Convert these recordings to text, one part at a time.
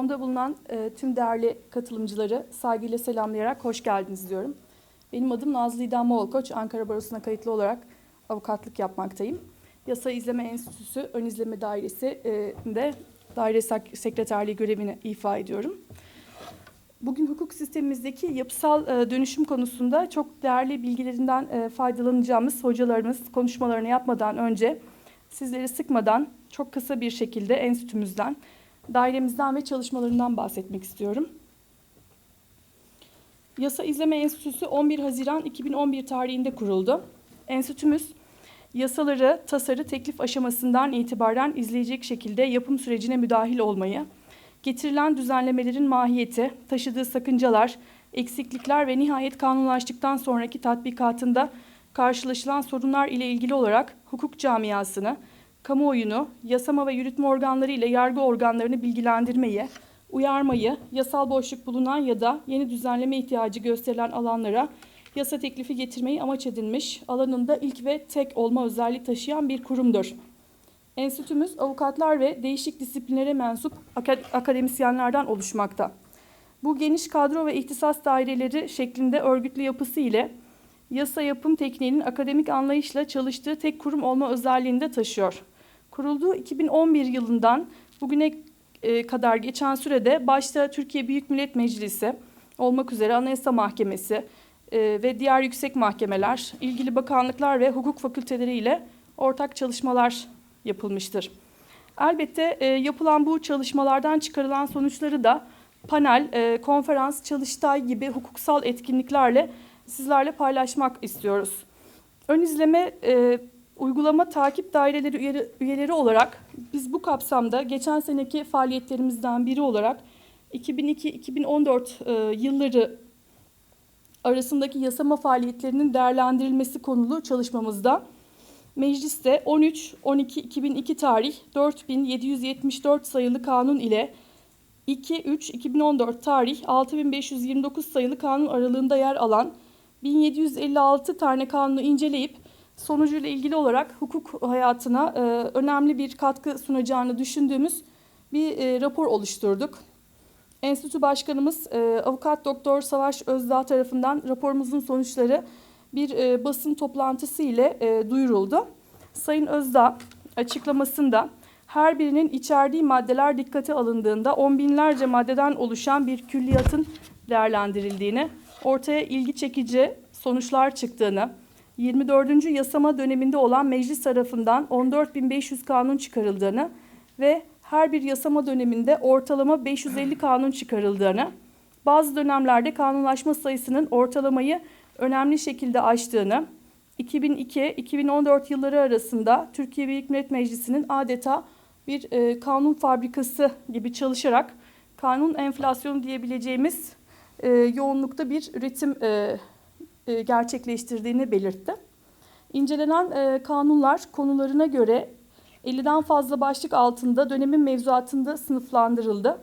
Salonda bulunan e, tüm değerli katılımcıları saygıyla selamlayarak hoş geldiniz diyorum. Benim adım Nazlı İdam Moğolkoç. Ankara Barosu'na kayıtlı olarak avukatlık yapmaktayım. Yasa İzleme Enstitüsü Ön İzleme Dairesi'nde daire sek- sekreterliği görevini ifa ediyorum. Bugün hukuk sistemimizdeki yapısal e, dönüşüm konusunda çok değerli bilgilerinden e, faydalanacağımız hocalarımız konuşmalarını yapmadan önce sizleri sıkmadan çok kısa bir şekilde enstitümüzden, dairemizden ve çalışmalarından bahsetmek istiyorum. Yasa İzleme Enstitüsü 11 Haziran 2011 tarihinde kuruldu. Enstitümüz yasaları, tasarı, teklif aşamasından itibaren izleyecek şekilde yapım sürecine müdahil olmayı, getirilen düzenlemelerin mahiyeti, taşıdığı sakıncalar, eksiklikler ve nihayet kanunlaştıktan sonraki tatbikatında karşılaşılan sorunlar ile ilgili olarak hukuk camiasını, kamuoyunu, yasama ve yürütme organları ile yargı organlarını bilgilendirmeyi, uyarmayı, yasal boşluk bulunan ya da yeni düzenleme ihtiyacı gösterilen alanlara yasa teklifi getirmeyi amaç edinmiş, alanında ilk ve tek olma özelliği taşıyan bir kurumdur. Enstitümüz avukatlar ve değişik disiplinlere mensup aka- akademisyenlerden oluşmakta. Bu geniş kadro ve ihtisas daireleri şeklinde örgütlü yapısı ile yasa yapım tekniğinin akademik anlayışla çalıştığı tek kurum olma özelliğini de taşıyor. Kurulduğu 2011 yılından bugüne e, kadar geçen sürede başta Türkiye Büyük Millet Meclisi olmak üzere Anayasa Mahkemesi e, ve diğer yüksek mahkemeler, ilgili bakanlıklar ve hukuk fakülteleri ile ortak çalışmalar yapılmıştır. Elbette e, yapılan bu çalışmalardan çıkarılan sonuçları da panel, konferans, çalıştay gibi hukuksal etkinliklerle sizlerle paylaşmak istiyoruz. Ön izleme uygulama takip daireleri üyeleri, olarak biz bu kapsamda geçen seneki faaliyetlerimizden biri olarak 2002-2014 e, yılları arasındaki yasama faaliyetlerinin değerlendirilmesi konulu çalışmamızda. Mecliste 13-12-2002 tarih 4774 sayılı kanun ile 2-3-2014 tarih 6529 sayılı kanun aralığında yer alan 1756 tane kanunu inceleyip sonucuyla ilgili olarak hukuk hayatına e, önemli bir katkı sunacağını düşündüğümüz bir e, rapor oluşturduk. Enstitü Başkanımız e, Avukat Doktor Savaş Özdağ tarafından raporumuzun sonuçları bir e, basın toplantısı ile e, duyuruldu. Sayın Özdağ açıklamasında her birinin içerdiği maddeler dikkate alındığında on binlerce maddeden oluşan bir külliyatın değerlendirildiğini, ortaya ilgi çekici sonuçlar çıktığını, 24. yasama döneminde olan meclis tarafından 14.500 kanun çıkarıldığını ve her bir yasama döneminde ortalama 550 kanun çıkarıldığını, bazı dönemlerde kanunlaşma sayısının ortalamayı önemli şekilde aştığını, 2002-2014 yılları arasında Türkiye Büyük Millet Meclisi'nin adeta bir e, kanun fabrikası gibi çalışarak kanun enflasyonu diyebileceğimiz e, yoğunlukta bir üretim e, gerçekleştirdiğini belirtti. İncelenen e, kanunlar konularına göre 50'den fazla başlık altında dönemin mevzuatında sınıflandırıldı.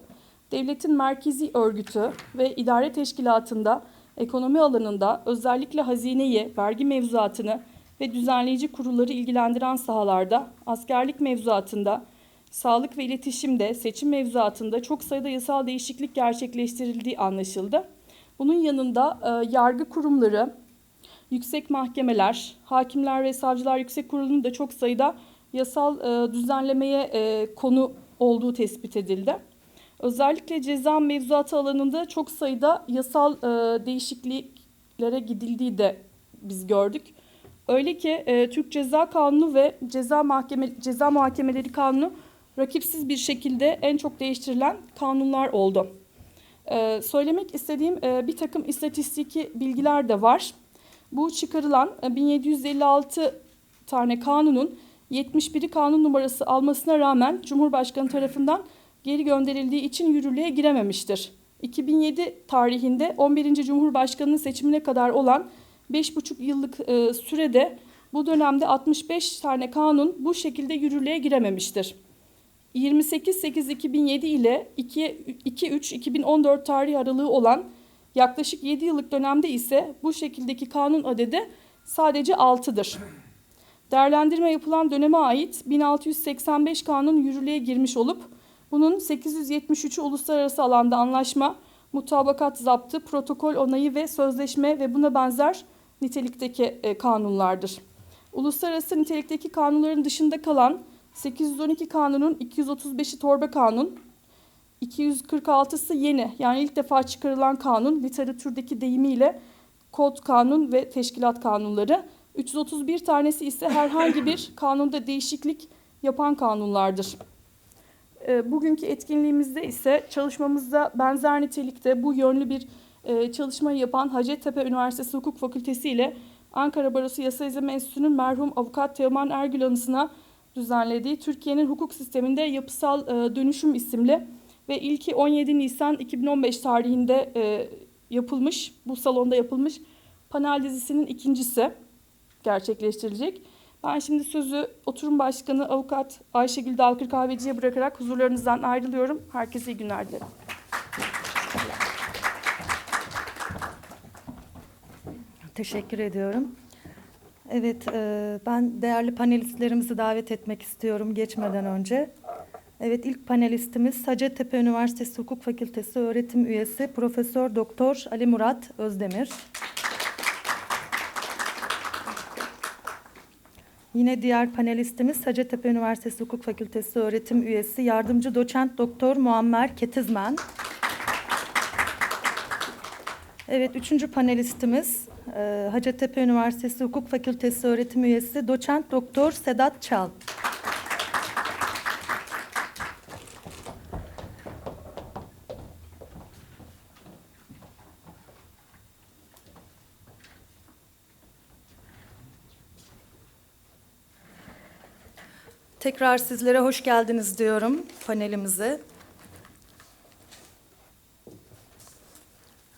Devletin merkezi örgütü ve idare teşkilatında ekonomi alanında özellikle hazineyi, vergi mevzuatını ve düzenleyici kurulları ilgilendiren sahalarda, askerlik mevzuatında, sağlık ve iletişimde, seçim mevzuatında çok sayıda yasal değişiklik gerçekleştirildiği anlaşıldı. Bunun yanında e, yargı kurumları, yüksek mahkemeler, hakimler ve savcılar yüksek kurulunun da çok sayıda yasal e, düzenlemeye e, konu olduğu tespit edildi. Özellikle ceza mevzuatı alanında çok sayıda yasal e, değişikliklere gidildiği de biz gördük. Öyle ki e, Türk Ceza Kanunu ve Ceza Mahkeme Ceza Muhakemeleri Kanunu rakipsiz bir şekilde en çok değiştirilen kanunlar oldu. E, söylemek istediğim e, bir takım istatistiki bilgiler de var. Bu çıkarılan e, 1756 tane kanunun 71'i kanun numarası almasına rağmen Cumhurbaşkanı tarafından geri gönderildiği için yürürlüğe girememiştir. 2007 tarihinde 11. Cumhurbaşkanının seçimine kadar olan 5,5 yıllık e, sürede bu dönemde 65 tane kanun bu şekilde yürürlüğe girememiştir. 28-8-2007 ile 2-3-2014 tarih aralığı olan yaklaşık 7 yıllık dönemde ise bu şekildeki kanun adedi sadece 6'dır. Değerlendirme yapılan döneme ait 1685 kanun yürürlüğe girmiş olup Bunun 873'ü uluslararası alanda anlaşma, mutabakat zaptı, protokol onayı ve sözleşme ve buna benzer nitelikteki e, kanunlardır. Uluslararası nitelikteki kanunların dışında kalan 812 kanunun 235'i torba kanun, 246'sı yeni yani ilk defa çıkarılan kanun literatürdeki deyimiyle kod kanun ve teşkilat kanunları. 331 tanesi ise herhangi bir kanunda değişiklik yapan kanunlardır. E, Bugünkü etkinliğimizde ise çalışmamızda benzer nitelikte bu yönlü bir e, çalışmayı yapan Hacettepe Üniversitesi Hukuk Fakültesi ile Ankara Barosu Yasa İzleme Enstitüsü'nün merhum avukat Teoman Ergül anısına düzenlediği Türkiye'nin hukuk sisteminde yapısal e, dönüşüm isimli ve ilki 17 Nisan 2015 tarihinde e, yapılmış, bu salonda yapılmış panel dizisinin ikincisi gerçekleştirilecek. Ben şimdi sözü oturum başkanı avukat Ayşegül Dalkır Kahveci'ye bırakarak huzurlarınızdan ayrılıyorum. Herkese iyi günler dilerim. Teşekkür ediyorum. Evet, e, ben değerli panelistlerimizi davet etmek istiyorum geçmeden önce. Evet, ilk panelistimiz Hacettepe Üniversitesi Hukuk Fakültesi öğretim üyesi Profesör Doktor Ali Murat Özdemir. Yine diğer panelistimiz Hacettepe Üniversitesi Hukuk Fakültesi öğretim üyesi Yardımcı Doçent Doktor Muammer Ketizmen. Evet, üçüncü panelistimiz e, Hacettepe Üniversitesi Hukuk Fakültesi öğretim üyesi Doçent Doktor Sedat Çal. Tekrar sizlere hoş geldiniz diyorum panelimize.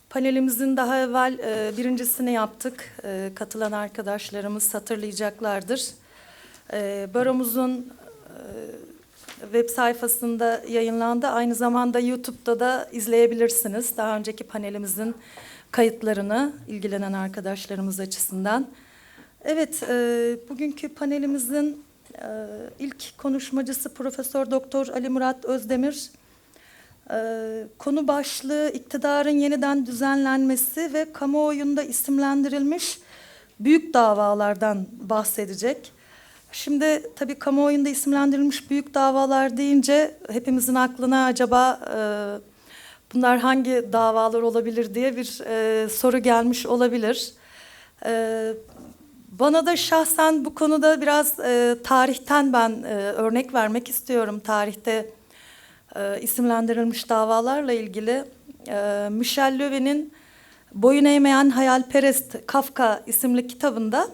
Panelimizin daha evvel e, birincisini yaptık. E, katılan arkadaşlarımız hatırlayacaklardır. E, baromuzun e, web sayfasında yayınlandı. Aynı zamanda YouTube'da da izleyebilirsiniz. Daha önceki panelimizin kayıtlarını ilgilenen arkadaşlarımız açısından. Evet, e, bugünkü panelimizin e, ilk konuşmacısı Profesör Doktor Ali Murat Özdemir. Ee, konu başlığı iktidarın yeniden düzenlenmesi ve kamuoyunda isimlendirilmiş büyük davalardan bahsedecek. Şimdi tabii kamuoyunda isimlendirilmiş büyük davalar deyince hepimizin aklına acaba e, bunlar hangi davalar olabilir diye bir e, soru gelmiş olabilir. E, bana da şahsen bu konuda biraz e, tarihten ben e, örnek vermek istiyorum. Tarihte e, isimlendirilmiş davalarla ilgili e, Michel Löwen'in Boyun Eğmeyen Hayalperest Kafka isimli kitabında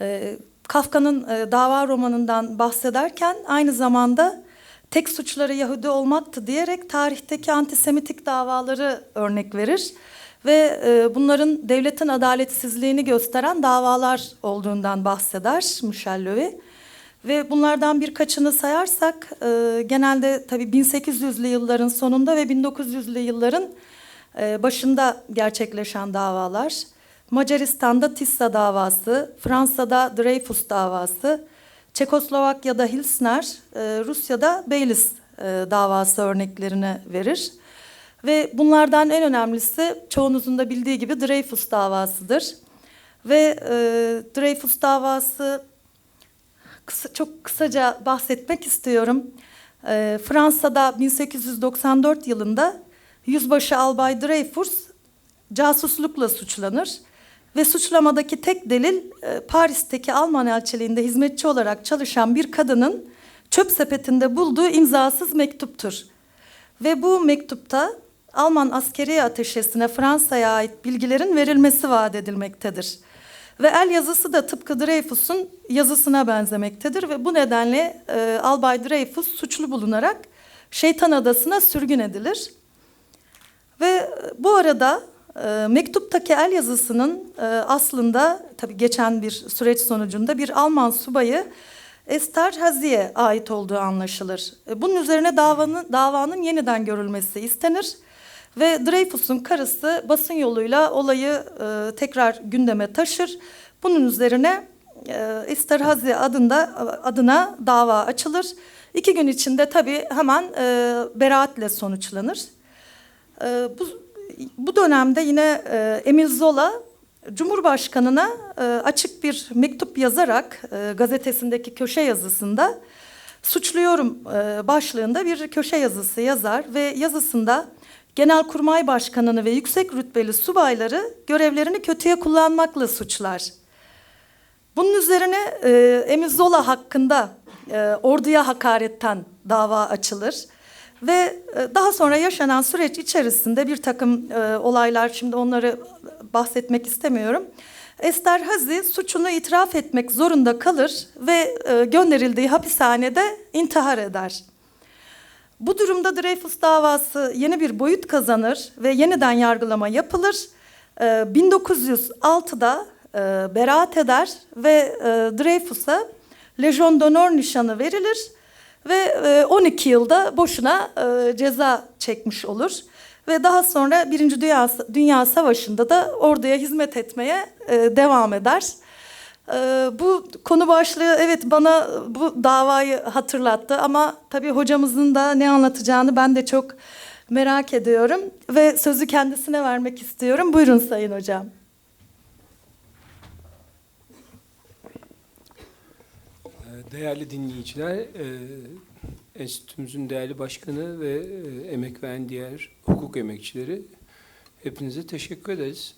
e, Kafka'nın e, dava romanından bahsederken aynı zamanda tek suçları Yahudi olmaktı diyerek tarihteki antisemitik davaları örnek verir ve e, bunların devletin adaletsizliğini gösteren davalar olduğundan bahseder Michel Löwen. Ve bunlardan birkaçını sayarsak e, genelde tabii 1800'lü yılların sonunda ve 1900'lü yılların e, başında gerçekleşen davalar. Macaristan'da Tissa davası, Fransa'da Dreyfus davası, Çekoslovakya'da Hilsner, e, Rusya'da Beylis e, davası örneklerini verir. Ve bunlardan en önemlisi çoğunuzun da bildiği gibi Dreyfus davasıdır. Ve e, Dreyfus davası kısa, çok kısaca bahsetmek istiyorum. E, Fransa'da 1894 yılında Yüzbaşı Albay Dreyfus casuslukla suçlanır ve suçlamadaki tek delil e, Paris'teki Alman elçiliğinde hizmetçi olarak çalışan bir kadının çöp sepetinde bulduğu imzasız mektuptur. Ve bu mektupta Alman askeri ateşesine Fransa'ya ait bilgilerin verilmesi vaat edilmektedir. Ve el yazısı da tıpkı Dreyfus'un yazısına benzemektedir ve bu nedenle e, Albay Dreyfus suçlu bulunarak Şeytan Adası'na sürgün edilir. Ve bu arada e, mektuptaki el yazısının e, aslında tabii geçen bir süreç sonucunda bir Alman subayı Esther Hazi'ye ait olduğu anlaşılır. E, bunun üzerine davanın, davanın yeniden görülmesi istenir. Ve Dreyfus'un karısı basın yoluyla olayı e, tekrar gündeme taşır. Bunun üzerine e, Esterhazy adında adına dava açılır İki gün içinde tabii hemen e, beraatle sonuçlanır. E, bu, bu dönemde yine e, Emil Zola Cumhurbaşkanına e, açık bir mektup yazarak e, gazetesindeki köşe yazısında suçluyorum e, başlığında bir köşe yazısı yazar ve yazısında Genelkurmay Başkanı'nı ve yüksek rütbeli subayları görevlerini kötüye kullanmakla suçlar. Bunun üzerine e, Emil Zola hakkında e, orduya hakaretten dava açılır. Ve e, daha sonra yaşanan süreç içerisinde bir takım e, olaylar, şimdi onları bahsetmek istemiyorum. Ester Hazi suçunu itiraf etmek zorunda kalır ve e, gönderildiği hapishanede intihar eder. Bu durumda Dreyfus davası yeni bir boyut kazanır ve yeniden yargılama yapılır. Ee, 1906'da e, beraat eder ve e, Dreyfus'a Legion d'honneur nişanı verilir ve e, 12 yılda boşuna e, ceza çekmiş olur. Ve daha sonra Birinci Dünya, Dünya Savaşı'nda da orduya hizmet etmeye e, devam eder. Ee, bu konu başlığı evet bana bu davayı hatırlattı ama tabii hocamızın da ne anlatacağını ben de çok merak ediyorum ve sözü kendisine vermek istiyorum. Buyurun Sayın Hocam. Ee, Değerli dinleyiciler, e, enstitümüzün değerli başkanı ve e, emek veren diğer hukuk emekçileri hepinize teşekkür ederiz.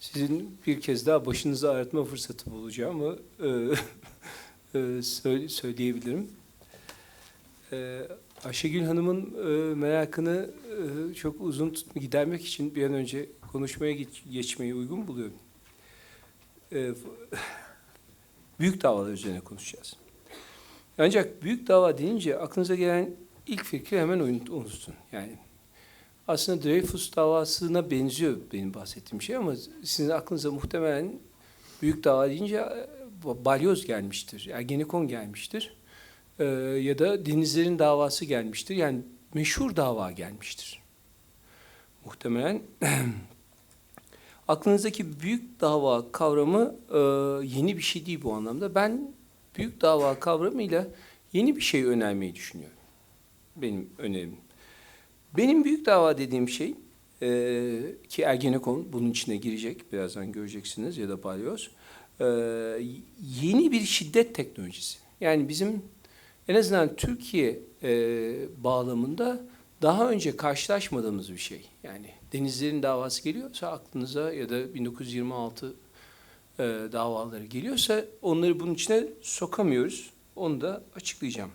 Sizin bir kez daha başınızı ağrıtma fırsatı bulacağımı e, e, söyle- söyleyebilirim. E, Ayşegül Hanım'ın e, merakını e, çok uzun tut- gidermek için bir an önce konuşmaya geç- geçmeyi uygun buluyorum. E, büyük davalar üzerine konuşacağız. Ancak büyük dava deyince aklınıza gelen ilk fikri hemen unut- unutun. Yani aslında Dreyfus davasına benziyor benim bahsettiğim şey ama sizin aklınıza muhtemelen büyük dava deyince e, balyoz gelmiştir, Ergenekon gelmiştir Ee, ya da denizlerin davası gelmiştir. Yani meşhur dava gelmiştir. Muhtemelen aklınızdaki büyük dava kavramı e, yeni bir şey değil bu anlamda. Ben büyük dava kavramıyla yeni bir şey önermeyi düşünüyorum. Benim önerim. Benim büyük dava dediğim şey e, ki Ergenekon bunun içine girecek birazdan göreceksiniz ya da balyoz e, yeni bir şiddet teknolojisi. Yani bizim en azından Türkiye e, bağlamında daha önce karşılaşmadığımız bir şey. Yani denizlerin davası geliyorsa aklınıza ya da 1926 e, davaları geliyorsa onları bunun içine sokamıyoruz. Onu da açıklayacağım.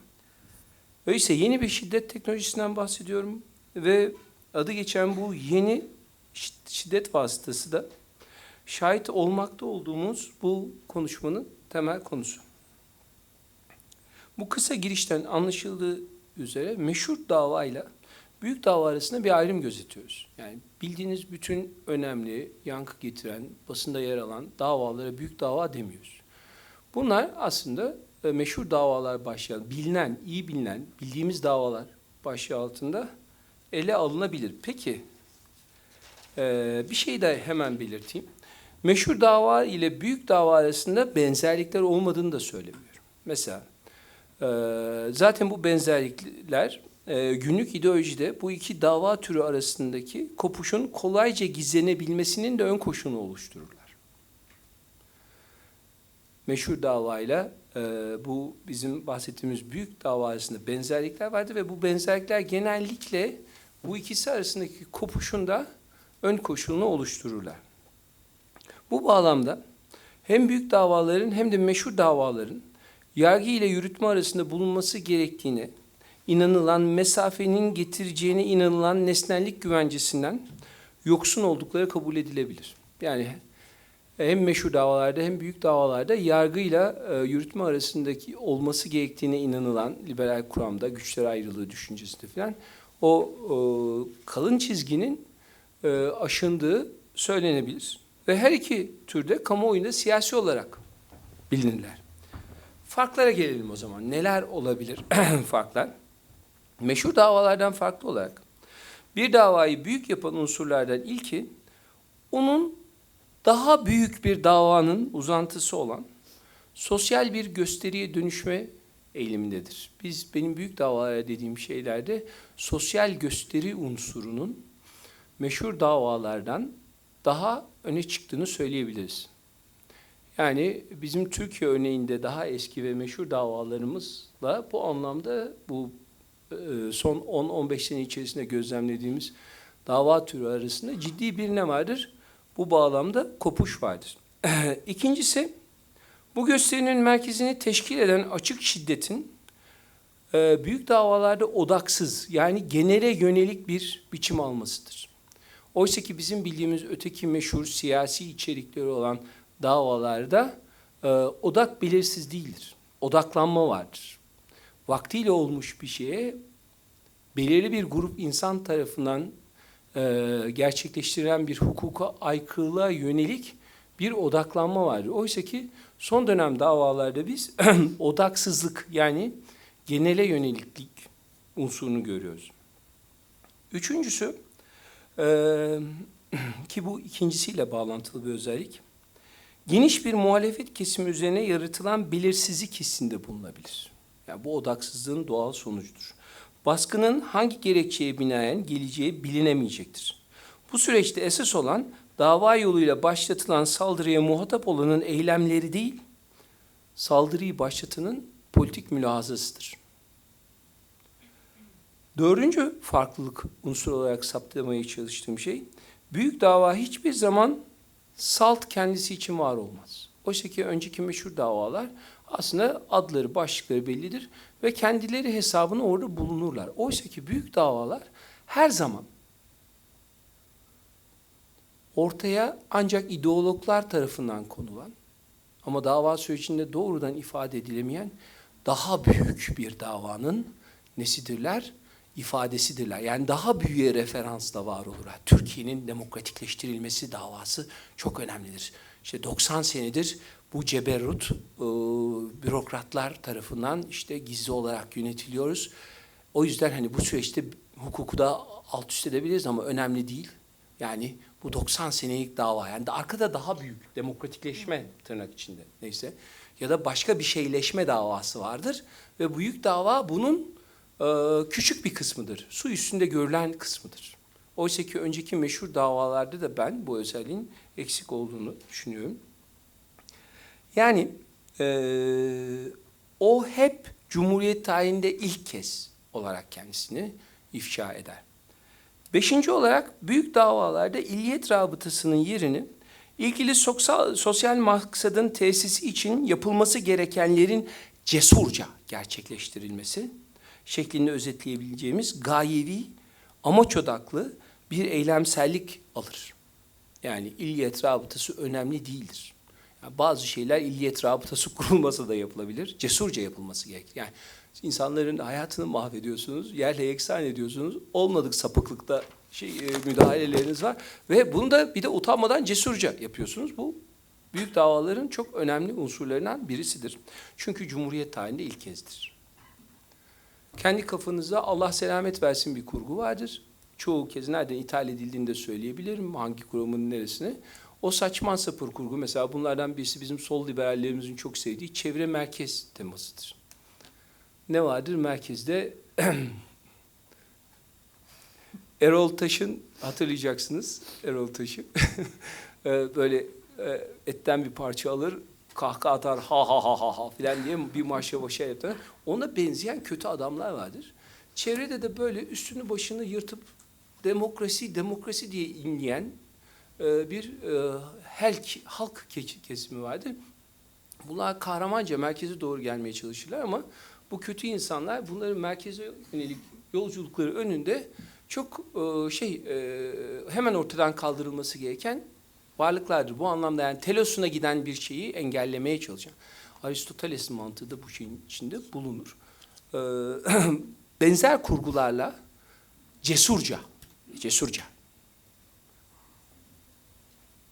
Öyleyse yeni bir şiddet teknolojisinden bahsediyorum ve adı geçen bu yeni şi- şiddet vasıtası da şahit olmakta olduğumuz bu konuşmanın temel konusu. Bu kısa girişten anlaşıldığı üzere meşhur davayla büyük dava arasında bir ayrım gözetiyoruz. Yani bildiğiniz bütün önemli, yankı getiren, basında yer alan davalara büyük dava demiyoruz. Bunlar aslında e, meşhur davalar başlığı, bilinen, iyi bilinen, bildiğimiz davalar başlığı altında ele alınabilir. Peki, e, bir şey de hemen belirteyim. Meşhur dava ile büyük dava arasında benzerlikler olmadığını da söylemiyorum. Mesela, e, zaten bu benzerlikler e, günlük ideolojide bu iki dava türü arasındaki kopuşun kolayca gizlenebilmesinin de ön koşulunu oluştururlar. Meşhur davayla bu bizim bahsettiğimiz büyük dava arasında benzerlikler vardı ve bu benzerlikler genellikle bu ikisi arasındaki kopuşun da ön koşulunu oluştururlar. Bu bağlamda hem büyük davaların hem de meşhur davaların yargı ile yürütme arasında bulunması gerektiğini, inanılan mesafenin getireceğine inanılan nesnellik güvencesinden yoksun oldukları kabul edilebilir. Yani hem meşhur davalarda hem büyük davalarda yargıyla e, yürütme arasındaki olması gerektiğine inanılan liberal kuramda güçler ayrılığı düşüncesinde falan o e, kalın çizginin e, aşındığı söylenebilir. Ve her iki türde kamuoyunda siyasi olarak bilinirler. Farklara gelelim o zaman. Neler olabilir farklar? Meşhur davalardan farklı olarak bir davayı büyük yapan unsurlardan ilki onun daha büyük bir davanın uzantısı olan sosyal bir gösteriye dönüşme eğilimindedir. Biz benim büyük davalar dediğim şeylerde sosyal gösteri unsurunun meşhur davalardan daha öne çıktığını söyleyebiliriz. Yani bizim Türkiye örneğinde daha eski ve meşhur davalarımızla bu anlamda bu e, son 10-15 sene içerisinde gözlemlediğimiz dava türü arasında ciddi bir ne vardır? Bu bağlamda kopuş vardır. İkincisi, bu gösterinin merkezini teşkil eden açık şiddetin e, büyük davalarda odaksız yani genele yönelik bir biçim almasıdır. Oysa ki bizim bildiğimiz öteki meşhur siyasi içerikleri olan davalarda e, odak belirsiz değildir. Odaklanma vardır. Vaktiyle olmuş bir şeye belirli bir grup insan tarafından e, gerçekleştirilen bir hukuka aykırılığa yönelik bir odaklanma vardır. Oysa ki son dönem davalarda biz odaksızlık yani genele yöneliklik unsurunu görüyoruz. Üçüncüsü e, ki bu ikincisiyle bağlantılı bir özellik. Geniş bir muhalefet kesimi üzerine yaratılan belirsizlik hissinde bulunabilir. Yani bu odaksızlığın doğal sonucudur. Baskının hangi gerekçeye binaen geleceği bilinemeyecektir. Bu süreçte esas olan dava yoluyla başlatılan saldırıya muhatap olanın eylemleri değil, saldırıyı başlatanın politik mülahazasıdır. Dördüncü farklılık unsur olarak saptamaya çalıştığım şey, büyük dava hiçbir zaman salt kendisi için var olmaz. Oysa ki önceki meşhur davalar aslında adları, başlıkları bellidir ve kendileri hesabını orada bulunurlar. Oysa ki büyük davalar her zaman ortaya ancak ideologlar tarafından konulan ama dava sürecinde doğrudan ifade edilemeyen daha büyük bir davanın nesidirler? ifadesidirler. Yani daha büyüğe referansla var olurlar. Türkiye'nin demokratikleştirilmesi davası çok önemlidir. İşte 90 senedir bu ceberrut e, bürokratlar tarafından işte gizli olarak yönetiliyoruz. O yüzden hani bu süreçte hukuku da alt üst edebiliriz ama önemli değil. Yani bu 90 senelik dava yani de arkada daha büyük demokratikleşme tırnak içinde neyse ya da başka bir şeyleşme davası vardır ve büyük dava bunun e, küçük bir kısmıdır. Su üstünde görülen kısmıdır. Oysa ki önceki meşhur davalarda da ben bu özelliğin eksik olduğunu düşünüyorum. Yani e, o hep Cumhuriyet tarihinde ilk kez olarak kendisini ifşa eder. Beşinci olarak büyük davalarda illiyet rabıtasının yerini ilgili sosyal, sosyal maksadın tesisi için yapılması gerekenlerin cesurca gerçekleştirilmesi şeklinde özetleyebileceğimiz gayevi, amaç odaklı bir eylemsellik alır. Yani illiyet rabıtası önemli değildir. Yani bazı şeyler illiyet rabıtası kurulmasa da yapılabilir. Cesurca yapılması gerekir. Yani insanların hayatını mahvediyorsunuz, yerle yeksan ediyorsunuz. Olmadık sapıklıkta şey, e, müdahaleleriniz var. Ve bunu da bir de utanmadan cesurca yapıyorsunuz. Bu büyük davaların çok önemli unsurlarından birisidir. Çünkü Cumhuriyet tarihinde ilk kezdir. Kendi kafanızda Allah selamet versin bir kurgu vardır. Çoğu kez nereden ithal edildiğini de söyleyebilirim. Hangi kuramın neresine. O saçma sapır kurgu mesela bunlardan birisi bizim sol liberallerimizin çok sevdiği çevre merkez temasıdır. Ne vardır? Merkezde Erol Taş'ın hatırlayacaksınız Erol Taş'ı. Ee, böyle e, etten bir parça alır, kahkaha atar ha ha ha ha ha filan diye bir marşa başa yapar. Ona benzeyen kötü adamlar vardır. Çevrede de böyle üstünü başını yırtıp demokrasi demokrasi diye inleyen e, bir halk, halk kesimi vardır. Bunlar kahramanca merkeze doğru gelmeye çalışırlar ama bu kötü insanlar bunların merkeze yönelik yolculukları önünde çok e, şey hemen ortadan kaldırılması gereken varlıklardır. Bu anlamda yani telosuna giden bir şeyi engellemeye çalışan. Aristoteles'in mantığı da bu şeyin içinde bulunur. benzer kurgularla cesurca, cesurca,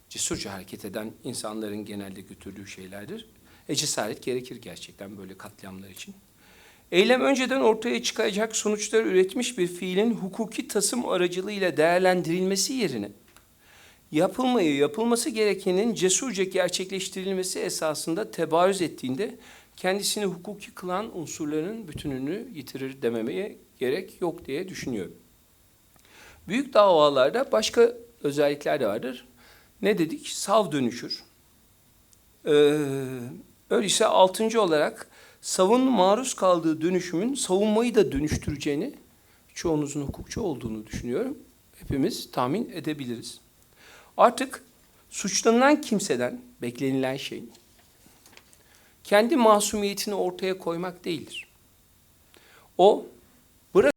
cesurca hareket eden insanların genelde götürdüğü şeylerdir. E cesaret gerekir gerçekten böyle katliamlar için. Eylem önceden ortaya çıkacak sonuçları üretmiş bir fiilin hukuki tasım aracılığıyla değerlendirilmesi yerine yapılmayı, yapılması gerekenin cesurca gerçekleştirilmesi esasında tebarüz ettiğinde kendisini hukuki kılan unsurların bütününü yitirir dememeye gerek yok diye düşünüyorum. Büyük davalarda başka özellikler de vardır. Ne dedik? Sav dönüşür. Ee, öyleyse altıncı olarak savunun maruz kaldığı dönüşümün savunmayı da dönüştüreceğini çoğunuzun hukukçu olduğunu düşünüyorum. Hepimiz tahmin edebiliriz. Artık suçlanılan kimseden beklenilen şey kendi masumiyetini ortaya koymak değildir. O